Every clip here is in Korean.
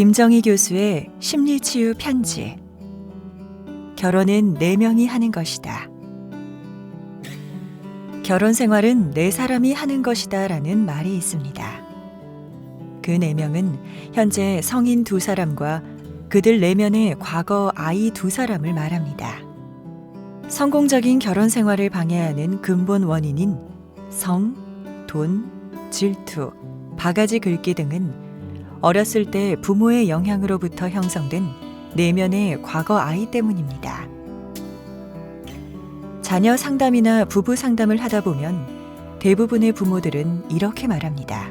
김정희 교수의 심리치유 편지. 결혼은 네 명이 하는 것이다. 결혼 생활은 네 사람이 하는 것이다 라는 말이 있습니다. 그 네 명은 현재 성인 두 사람과 그들 내면의 과거 아이 두 사람을 말합니다. 성공적인 결혼 생활을 방해하는 근본 원인인 성, 돈, 질투, 바가지 긁기 등은 어렸을 때 부모의 영향으로부터 형성된 내면의 과거 아이 때문입니다. 자녀 상담이나 부부 상담을 하다 보면 대부분의 부모들은 이렇게 말합니다.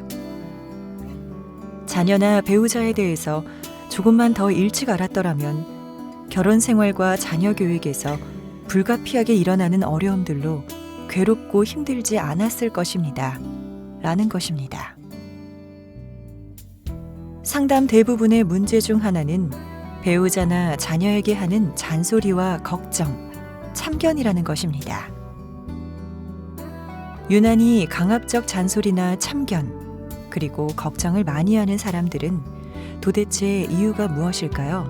자녀나 배우자에 대해서 조금만 더 일찍 알았더라면 결혼 생활과 자녀 교육에서 불가피하게 일어나는 어려움들로 괴롭고 힘들지 않았을 것입니다. 라는 것입니다. 상담 대부분의 문제 중 하나는 배우자나 자녀에게 하는 잔소리와 걱정, 참견이라는 것입니다. 유난히 강압적 잔소리나 참견, 그리고 걱정을 많이 하는 사람들은 도대체 이유가 무엇일까요?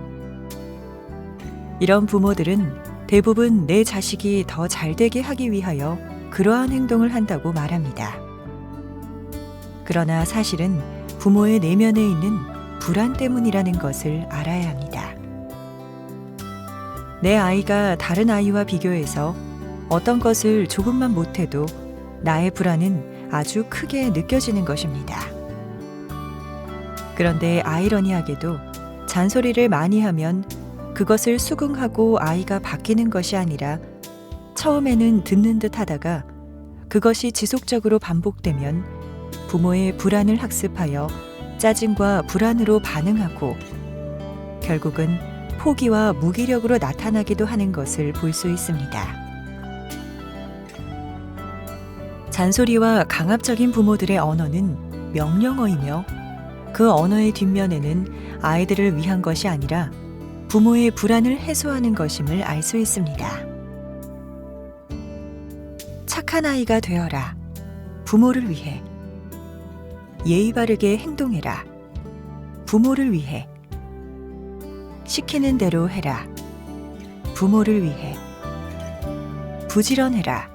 이런 부모들은 대부분 내 자식이 더 잘 되게 하기 위하여 그러한 행동을 한다고 말합니다. 그러나 사실은 부모의 내면에 있는 불안 때문이라는 것을 알아야 합니다. 내 아이가 다른 아이와 비교해서 어떤 것을 조금만 못해도 나의 불안은 아주 크게 느껴지는 것입니다. 그런데 아이러니하게도 잔소리를 많이 하면 그것을 수긍하고 아이가 바뀌는 것이 아니라 처음에는 듣는 듯 하다가 그것이 지속적으로 반복되면 부모의 불안을 학습하여 짜증과 불안으로 반응하고 결국은 포기와 무기력으로 나타나기도 하는 것을 볼 수 있습니다. 잔소리와 강압적인 부모들의 언어는 명령어이며 그 언어의 뒷면에는 아이들을 위한 것이 아니라 부모의 불안을 해소하는 것임을 알 수 있습니다. 착한 아이가 되어라. 부모를 위해. 예의 바르게 행동해라. 부모를 위해. 시키는 대로 해라. 부모를 위해. 부지런해라.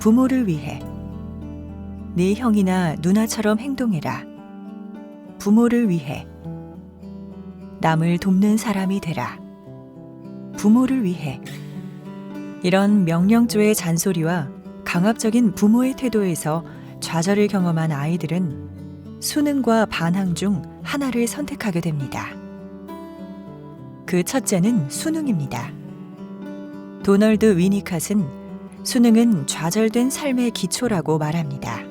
부모를 위해. 네 형이나 누나처럼 행동해라. 부모를 위해. 남을 돕는 사람이 되라. 부모를 위해. 이런 명령조의 잔소리와 강압적인 부모의 태도에서 좌절을 경험한 아이들은 수능과 반항 중 하나를 선택하게 됩니다. 그 첫째는 수능입니다. 도널드 위니캇은 수능은 좌절된 삶의 기초라고 말합니다.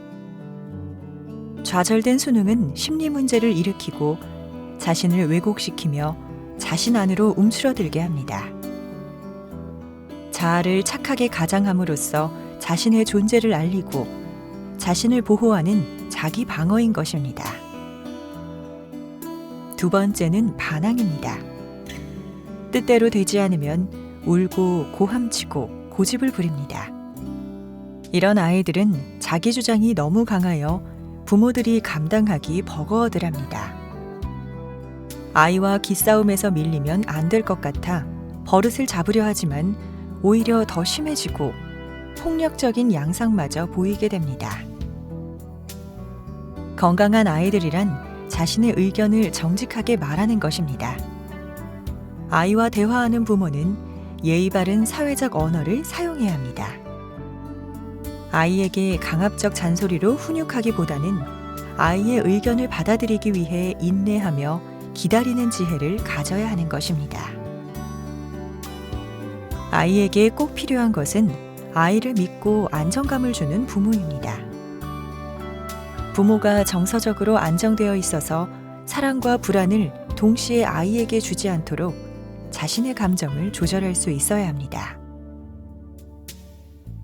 좌절된 수능은 심리 문제를 일으키고 자신을 왜곡시키며 자신 안으로 움츠러들게 합니다. 자아를 착하게 가장함으로써 자신의 존재를 알리고 자신을 보호하는 자기 방어인 것입니다. 두 번째는 반항입니다. 뜻대로 되지 않으면 울고 고함치고 고집을 부립니다. 이런 아이들은 자기 주장이 너무 강하여 부모들이 감당하기 버거워들합니다. 아이와 기싸움에서 밀리면 안 될 것 같아 버릇을 잡으려 하지만 오히려 더 심해지고 폭력적인 양상마저 보이게 됩니다. 건강한 아이들이란 자신의 의견을 정직하게 말하는 것입니다. 아이와 대화하는 부모는 예의 바른 사회적 언어를 사용해야 합니다. 아이에게 강압적 잔소리로 훈육하기보다는 아이의 의견을 받아들이기 위해 인내하며 기다리는 지혜를 가져야 하는 것입니다. 아이에게 꼭 필요한 것은 아이를 믿고 안정감을 주는 부모입니다. 부모가 정서적으로 안정되어 있어서 사랑과 불안을 동시에 아이에게 주지 않도록 자신의 감정을 조절할 수 있어야 합니다.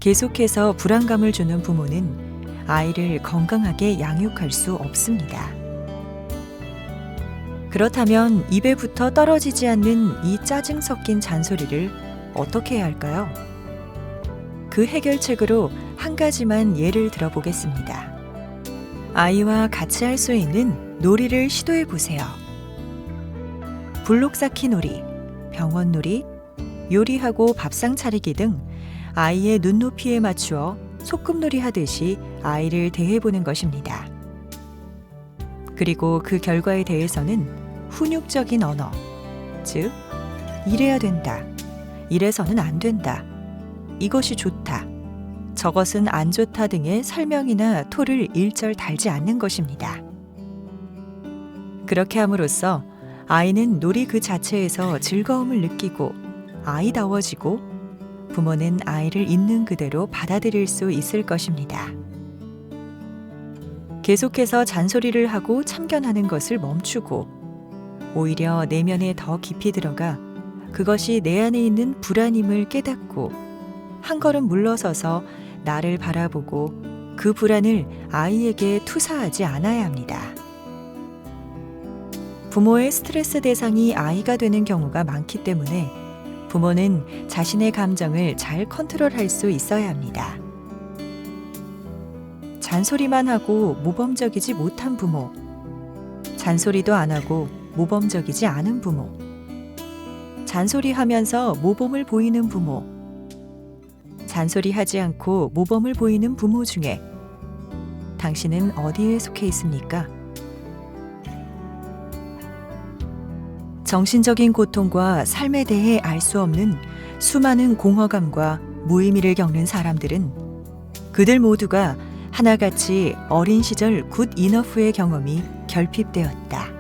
계속해서 불안감을 주는 부모는 아이를 건강하게 양육할 수 없습니다. 그렇다면 입에부터 떨어지지 않는 이 짜증 섞인 잔소리를 어떻게 해야 할까요? 그 해결책으로 한 가지만 예를 들어보겠습니다. 아이와 같이 할 수 있는 놀이를 시도해 보세요. 블록 쌓기 놀이, 병원 놀이, 요리하고 밥상 차리기 등 아이의 눈높이에 맞추어 소꿉놀이 하듯이 아이를 대해보는 것입니다. 그리고 그 결과에 대해서는 훈육적인 언어, 즉, 이래야 된다, 이래서는 안 된다, 이것이 좋다, 저것은 안 좋다 등의 설명이나 토를 일절 달지 않는 것입니다. 그렇게 함으로써 아이는 놀이 그 자체에서 즐거움을 느끼고 아이다워지고 부모는 아이를 있는 그대로 받아들일 수 있을 것입니다. 계속해서 잔소리를 하고 참견하는 것을 멈추고 오히려 내면에 더 깊이 들어가 그것이 내 안에 있는 불안임을 깨닫고 한 걸음 물러서서 나를 바라보고 그 불안을 아이에게 투사하지 않아야 합니다. 부모의 스트레스 대상이 아이가 되는 경우가 많기 때문에 부모는 자신의 감정을 잘 컨트롤할 수 있어야 합니다. 잔소리만 하고 모범적이지 못한 부모, 잔소리도 안 하고 모범적이지 않은 부모, 잔소리하면서 모범을 보이는 부모, 잔소리하지 않고 모범을 보이는 부모 중에 당신은 어디에 속해 있습니까? 정신적인 고통과 삶에 대해 알 수 없는 수많은 공허감과 무의미를 겪는 사람들은 그들 모두가 하나같이 어린 시절 굿 이너프의 경험이 결핍되었다.